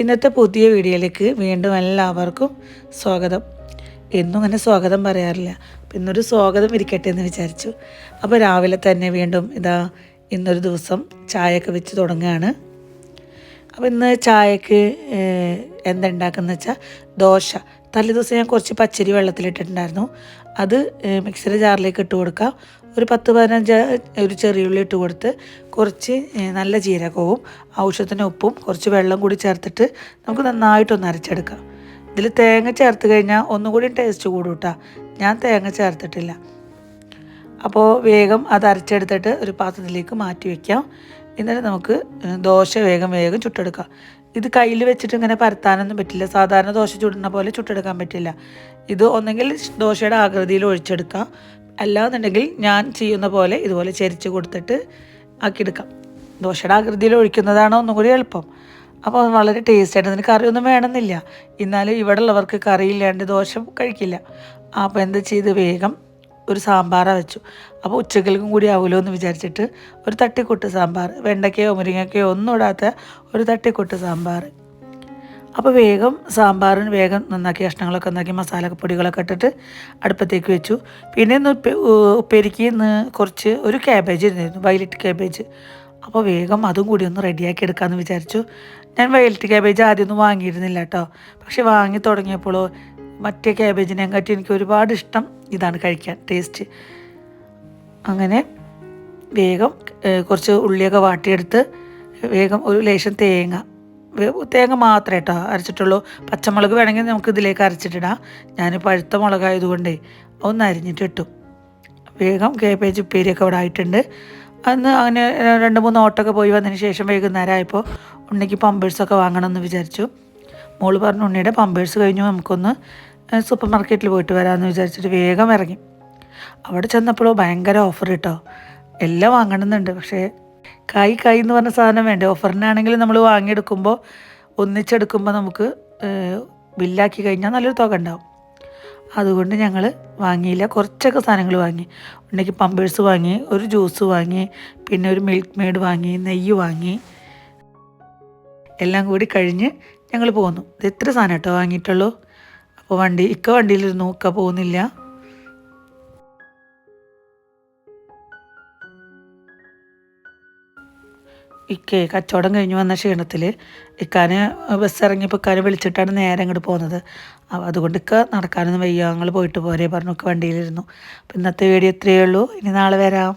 ഇന്നത്തെ പുതിയ വീഡിയോയിലേക്ക് വീണ്ടും എല്ലാവർക്കും സ്വാഗതം. എന്നും അങ്ങനെ സ്വാഗതം പറയാറില്ല. ഇന്നൊരു സ്വാഗതം ഇരിക്കട്ടെ എന്ന് വിചാരിച്ചു. അപ്പോൾ രാവിലെ തന്നെ വീണ്ടും ഇതാ ഇന്നൊരു ദിവസം ചായയൊക്കെ വെച്ച് തുടങ്ങുകയാണ്. അപ്പോൾ ഇന്ന് ചായക്ക് ഏഹ്, എന്താ ഉണ്ടാക്കുന്നത് വെച്ചാൽ ദോശ. തലേ ദിവസം ഞാൻ കുറച്ച് പച്ചരി വെള്ളത്തിലിട്ടിട്ടുണ്ടായിരുന്നു. അത് മിക്സിയുടെ ജാറിലേക്ക് ഇട്ട് കൊടുക്കാം. ഒരു പത്ത് പതിനഞ്ച് ഒരു ചെറിയുള്ളി ഇട്ട് കൊടുത്ത് കുറച്ച് നല്ല ജീരകവും ഔഷധത്തിന് ഉപ്പും കുറച്ച് വെള്ളം കൂടി ചേർത്തിട്ട് നമുക്ക് നന്നായിട്ടൊന്ന് അരച്ചെടുക്കാം. ഇതിൽ തേങ്ങ ചേർത്ത് കഴിഞ്ഞാൽ ഒന്നുകൂടി ടേസ്റ്റ് കൂടും കേട്ടോ ഞാൻ തേങ്ങ ചേർത്തിട്ടില്ല. അപ്പോൾ വേഗം അത് അരച്ചെടുത്തിട്ട് ഒരു പാത്രത്തിലേക്ക് മാറ്റി വയ്ക്കാം എന്നിട്ട് നമുക്ക് ദോശ വേഗം വേഗം ചുട്ടെടുക്കാം. ഇത് കയ്യിൽ വെച്ചിട്ട് ഇങ്ങനെ പരത്താനൊന്നും പറ്റില്ല. സാധാരണ ദോശ ചുടുന്ന പോലെ ചുട്ടെടുക്കാൻ പറ്റില്ല. ഇത് ഒന്നെങ്കിൽ ദോശയുടെ ആകൃതിയിൽ ഒഴിച്ചെടുക്കാം. അല്ലാന്നുണ്ടെങ്കിൽ ഞാൻ ചെയ്യുന്ന പോലെ ഇതുപോലെ ചെരിച്ച് കൊടുത്തിട്ട് ആക്കിയെടുക്കാം. ദോശയുടെ ആകൃതിയിൽ ഒഴിക്കുന്നതാണ് ഒന്നും കൂടി എളുപ്പം. അപ്പോൾ വളരെ ടേസ്റ്റ് ആയിട്ട് അതിന് കറിയൊന്നും വേണമെന്നില്ല. എന്നാലും ഇവിടെ ഉള്ളവർക്ക് കറിയില്ലാണ്ട് ദോശ കഴിക്കില്ല. അപ്പോൾ എന്താ ചെയ്ത്? വേഗം ഒരു സാമ്പാറാണ് വെച്ചു അപ്പോൾ ഉച്ചക്കൽക്കും കൂടി ആവുമല്ലോ എന്ന് വിചാരിച്ചിട്ട് ഒരു തട്ടിക്കൊട്ട് സാമ്പാർ വെണ്ടയ്ക്കയോ മുരിങ്ങയ്ക്കയോ ഒന്നും ഇടാത്ത ഒരു തട്ടിക്കൊട്ട് സാമ്പാർ അപ്പോൾ വേഗം സാമ്പാറിന് വേഗം നന്നാക്കി കഷ്ണങ്ങളൊക്കെ നന്നാക്കി മസാല പൊടികളൊക്കെ ഇട്ടിട്ട് അടുപ്പത്തേക്ക് വെച്ചു. പിന്നെ ഉപ്പ ഉപ്പേരിക്ക് ഇന്ന് കുറച്ച് ഒരു ക്യാബേജ് ഇരുന്നായിരുന്നു വയലറ്റ് ക്യാബേജ് അപ്പോൾ വേഗം അതും കൂടി ഒന്ന് റെഡിയാക്കി എടുക്കാമെന്ന് വിചാരിച്ചു. ഞാൻ വയലറ്റ് ക്യാബേജ് ആദ്യമൊന്നും വാങ്ങിയിരുന്നില്ല കേട്ടോ. പക്ഷെ വാങ്ങി തുടങ്ങിയപ്പോഴോ മറ്റേ ക്യാബേജിനെ കാട്ടി എനിക്ക് ഒരുപാട് ഇഷ്ടം ഇതാണ് കഴിക്കാൻ ടേസ്റ്റ് അങ്ങനെ വേഗം കുറച്ച് ഉള്ളിയൊക്കെ വാട്ടിയെടുത്ത് വേഗം ഒരു ലേശം തേങ്ങ തേങ്ങ മാത്രമേ കേട്ടോ അരച്ചിട്ടുള്ളൂ. പച്ചമുളക് വേണമെങ്കിൽ നമുക്ക് ഇതിലേക്ക് അരച്ചിട്ടിടാം. ഞാൻ പഴുത്ത മുളകായതുകൊണ്ട് ഒന്ന് അരിഞ്ഞിട്ട് ഇട്ടു. വേഗം കേബേജ് ഉപ്പേരിയൊക്കെ ഇവിടെ ആയിട്ടുണ്ട്. അന്ന് അങ്ങനെ രണ്ട് മൂന്ന് ഓട്ടൊക്കെ പോയി വന്നതിന് ശേഷം വൈകുന്നേരം ആയപ്പോൾ ഉണ്ണിക്ക് പമ്പേഴ്സൊക്കെ വാങ്ങണമെന്ന് വിചാരിച്ചു. മോൾ പറഞ്ഞു ഉണ്ണിയുടെ പമ്പേഴ്സ് കഴിഞ്ഞു നമുക്കൊന്ന് സൂപ്പർ മാർക്കറ്റിൽ പോയിട്ട് വരാമെന്ന് വിചാരിച്ചിട്ട് വേഗം ഇറങ്ങി. അവിടെ ചെന്നപ്പോഴോ ഭയങ്കര ഓഫർ കിട്ടോ എല്ലാം വാങ്ങണമെന്നുണ്ട്. പക്ഷേ കായ് കായ് എന്ന് പറഞ്ഞ സാധനം വേണ്ടേ? ഓഫറിനാണെങ്കിൽ നമ്മൾ വാങ്ങിയെടുക്കുമ്പോൾ ഒന്നിച്ചെടുക്കുമ്പോൾ നമുക്ക് ബില്ലാക്കി കഴിഞ്ഞാൽ നല്ലൊരു തുക ഉണ്ടാവും. അതുകൊണ്ട് ഞങ്ങൾ വാങ്ങിയില്ല. കുറച്ചൊക്കെ സാധനങ്ങൾ വാങ്ങി. ഉണ്ടെങ്കിൽ പമ്പേഴ്സ് വാങ്ങി ഒരു ജ്യൂസ് വാങ്ങി പിന്നെ ഒരു മിൽക്ക് മെയ്ഡ് വാങ്ങി നെയ്യ് വാങ്ങി. എല്ലാം കൂടി കഴിഞ്ഞ് ഞങ്ങൾ പോന്നു. ഇത് എത്ര സാധനം കേട്ടോ വാങ്ങിയിട്ടുള്ളൂ? അപ്പോൾ വണ്ടി ഇക്ക വണ്ടിയിലിരുന്നു. ഇക്ക പോകുന്നില്ല ഇക്കേ കച്ചവടം കഴിഞ്ഞ് വന്ന ക്ഷീണത്തിൽ ഇക്കാന് ബസ് ഇറങ്ങിയപ്പോൾ ഇക്കാനെ വിളിച്ചിട്ടാണ് നേരെ അങ്ങോട്ട് പോകുന്നത് അതുകൊണ്ട് ഇക്ക നടക്കാനൊന്നും വയ്യ. ഞങ്ങൾ പോയിട്ട് പോരെ. പറഞ്ഞു ഇക്ക വണ്ടിയിലിരുന്നു. അപ്പം ഇന്നത്തെ വീഡിയോ ഇത്രയേ ഉള്ളൂ. ഇനി നാളെ വരാം.